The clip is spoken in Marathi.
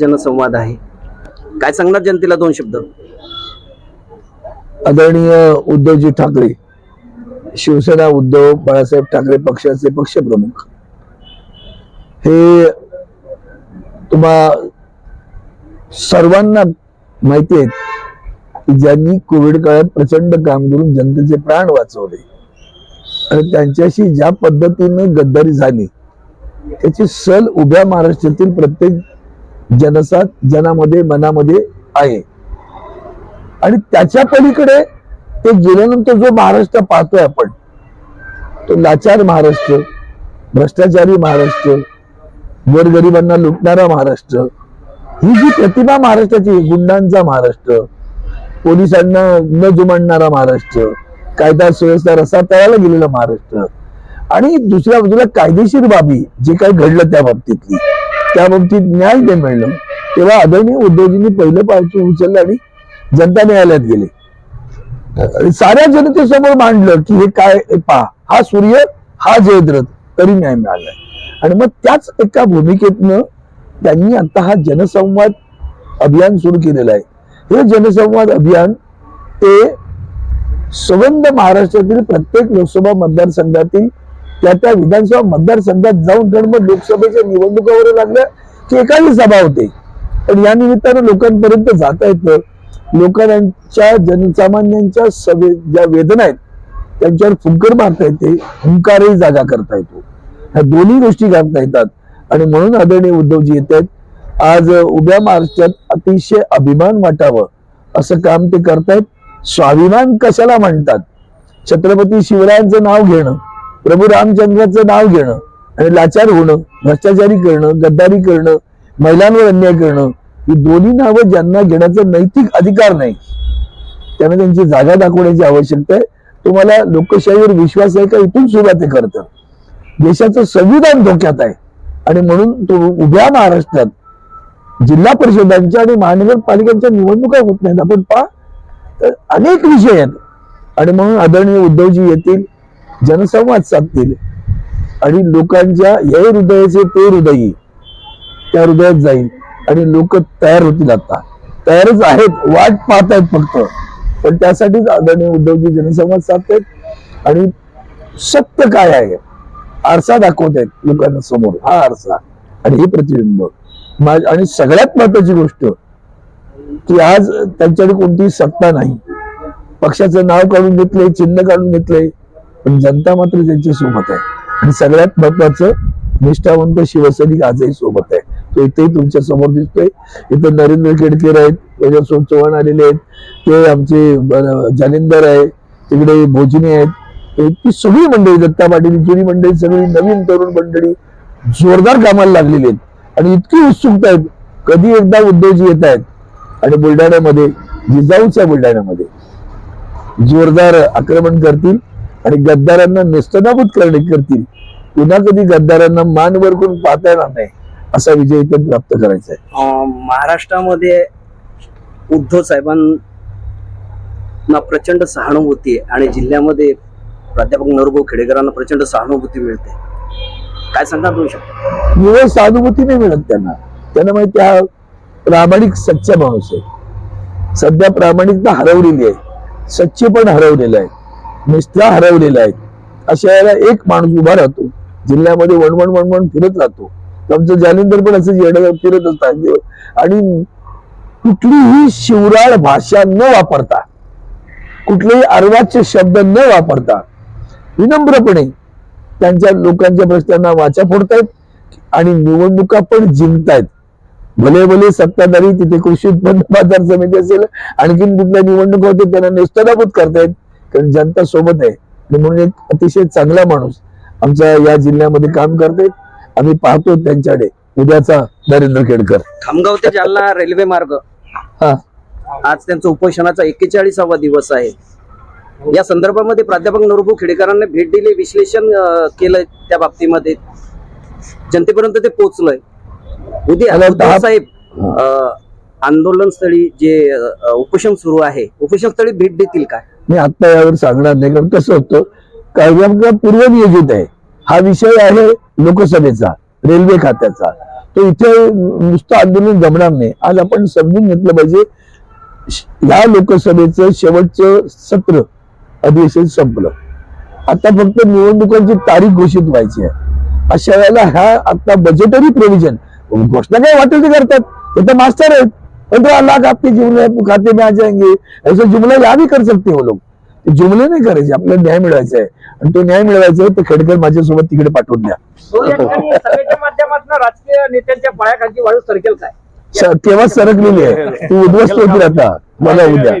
जनसंवाद आहे. काय सांगणार जनतेला दोन शब्द? आदरणीय उद्धवजी ठाकरे शिवसेना उद्धव बाळासाहेब ठाकरे पक्षाचे पक्षप्रमुख. हे तुम्हा सर्वांना माहिती आहेत की ज्यांनी कोविड काळात प्रचंड काम करून जनतेचे प्राण वाचवले आणि त्यांच्याशी ज्या पद्धतीने गद्दारी झाली त्याची सल उभ्या महाराष्ट्रातील प्रत्येक जनसात जनामध्ये मनामध्ये आहे. आणि त्याच्या पलीकडे ते गेल्यानंतर जो महाराष्ट्र पाहतोय आपण तो लाचार महाराष्ट्र भ्रष्टाचारी महाराष्ट्र गोरगरिबांना लुटणारा महाराष्ट्र ही जी प्रतिभा महाराष्ट्राची आहे, गुंडांचा महाराष्ट्र पोलिसांना न जुमानणारा महाराष्ट्र कायदा सुव्यवस्था रसा तळाला गेलेला महाराष्ट्र आणि दुसऱ्या बाजूला कायदेशीर बाबी जे काही घडलं त्या बाबतीतली. त्या बाबतीत न्याय ते मिळलं. तेव्हा आदरणीय उद्धवजींनी पहिलं पावलं उचललं आणि जनता न्यायालयात गेले. साऱ्या जनतेसमोर मांडलं की हे काय पहा हा सूर्य हा जयद्रथ तरी न्याय मिळालाय आणि मग त्याच एका भूमिकेतनं त्यांनी आता हा जनसंवाद अभियान सुरू केलेलं आहे. हे जनसंवाद अभियान ते संबंध महाराष्ट्रातील प्रत्येक लोकसभा मतदारसंघातील त्या त्या विधानसभा मतदारसंघात जाऊन कारण मग लोकसभेच्या निवडणुकावर लागल्या की एकाही सभा होते. पण या निमित्तानं लोकांपर्यंत जाता येतं. लोकांच्या जनसामान्यांच्या सवे ज्या वेदना आहेत त्यांच्यावर फुंकर मारता येते हुंकारही जागा करता येतो. ह्या दोन्ही गोष्टी करता येतात. आणि म्हणून आदरणीय उद्धवजी येत आहेत आज उभ्या महाराष्ट्रात अतिशय अभिमान वाटावं असं काम ते करतायत. स्वाभिमान कशाला म्हणतात? छत्रपती शिवरायांचं नाव घेणं. प्रभू रामचंद्राचं नाव घेणं आणि लाचार होणं भ्रष्टाचारी करणं गद्दारी करणं महिलांवर अन्याय करणं ही दोन्ही नावं ज्यांना घेण्याचा नैतिक अधिकार नाही त्यांना त्यांची जागा दाखवण्याची आवश्यकता आहे. तुम्हाला लोकशाहीवर विश्वास आहे का? इथून सुरुवात करतं. देशाचं संविधान धोक्यात आहे. आणि म्हणून तो उभ्या महाराष्ट्रात जिल्हा परिषदांच्या आणि महानगरपालिकांच्या निवडणुका होत नाहीत. आपण पहा तर अनेक विषय आहेत. आणि म्हणून आदरणीय उद्धवजी येतील जनसंवाद साधतील. आणि लोकांच्या हे हृदयाचे ते हृदयी त्या हृदयात जाईल. आणि लोक तयार होतील आता. तयारच आहेत. वाट पाहत आहेत फक्त. पण त्यासाठीच आदरणीय उद्धवजी जनसंवाद साधतायत आणि सत्य काय आहे? आरसा दाखवत आहेत लोकांना समोर. हा आरसा आणि हे प्रतिबिंब. आणि सगळ्यात महत्वाची गोष्ट की आज त्यांच्याकडे कोणतीही सत्ता नाही. पक्षाचं नाव काढून घेतलंय चिन्ह काढून घेतलंय. पण जनता मात्र त्यांच्यासोबत आहे. आणि सगळ्यात महत्वाचं निष्ठावंत शिवसैनिक आजही सोबत आहे. तो इथेही तुमच्यासमोर दिसतोय. इथं नरेंद्र केडकर आहेत तेजस्वंत चव्हाण आलेले आहेत. ते आमचे जालिंदर आहे. तिकडे भोजने आहेत. ती सगळी मंडळी दत्ता पाटील जुनी मंडळी सगळी नवीन तरुण मंडळी जोरदार कामाला लागलेली आहेत. आणि इतकी उत्सुकता आहेत. कधी एकदा उद्धवजी येत आहेत. आणि बुलढाण्यामध्ये जिजाऊच्या बुलढाण्यामध्ये जोरदार आक्रमण करतील. आणि गद्दारांना नेस्तनाबूत करणे करतील. पुन्हा कधी गद्दारांना मान वर करून पाहता येणार नाही असा विजय इथं प्राप्त करायचा आहे. महाराष्ट्रामध्ये उद्धव साहेबांना प्रचंड सहानुभूती आहे आणि जिल्ह्यामध्ये प्राध्यापक नरगो खेडेकरांना प्रचंड सहानुभूती मिळते. काय सांगणार दोन शब्द निवड सहानुभूती नाही मिळत त्यांना. त्यांना माहिती हा प्रामाणिक सच्चा माणूस आहे. सध्या प्रामाणिकता हरवलेली आहे. सच्चे पण हरवलेलं आहे. निष्ठा हरवलेल्या आहे अशा वेळेला एक माणूस उभा राहतो जिल्ह्यामध्ये वणवण वणवण फिरत राहतो. आमचं जालिंदर पण असं येणं फिरत असतात. आणि कुठलीही शिवराळ भाषा न वापरता कुठलेही अर्वाच्य शब्द न वापरता विनम्रपणे त्यांच्या लोकांच्या प्रश्नांना वाचा फोडतायत आणि निवडणुका पण जिंकतायत. भले भले सत्ताधारी तिथे कृषी उत्पन्न बाजार समिती असेल आणखीन कुठल्या निवडणुका होते त्यांना नेस्तनाबूत करतायत. कारण जनता सोबत आहे. आणि म्हणून एक अतिशय चांगला माणूस आमच्या या जिल्ह्यामध्ये काम करतायत आम्ही पाहतो त्यांच्याकडे. उद्याचा नरेंद्र खेडकर खामगाव ते जालना रेल्वे मार्ग. हा. आज त्यांचा उपोषणाचा एक्केचाळीसावा दिवस आहे. या संदर्भामध्ये प्राध्यापक नरगो खेडेकरांना भेट दिली विश्लेषण केलं त्या बाबतीमध्ये. जनतेपर्यंत ते पोहोचलंय. उद्या साहेब अं, आंदोलन स्थळी जे उपोषण सुरू आहे उपोषण स्थळी भेट देतील काय मी आत्ता यावर सांगणार नाही कारण कसं होतं कार्यक्रम पूर्वनियोजित आहे. हा विषय आहे लोकसभेचा रेल्वे खात्याचा. तो इथे नुसतं आंदोलन जमणार नाही. आज आपण समजून घेतलं पाहिजे या लोकसभेचं शेवटचं सत्र अधिवेशन संपलं. आता फक्त निवडणुकांची तारीख घोषित व्हायची आहे. अशा वेळेला ह्या आता बजेटरी प्रोव्हिजन घोषणा काय वाटेल ते करतात? ते तर मास्टर आहेत. पंद्रह लाख आपके जुमले खाते में आ जाएंगे। ऐसे जुमला या भी कर सकते हो लोग। जुमले नाही करायचे आपल्याला न्याय मिळवायचा आहे आणि तो न्याय मिळवायचा आहे तर खेडकर माझ्यासोबत तिकडे पाठवून द्या। माध्यमातून राजकीय नेत्यांच्या पायाखालची वाळू सरकेल काय? तेव्हा सरकलेली आहे? ती उद्ध्वस्त होतील आता. मला उद्या.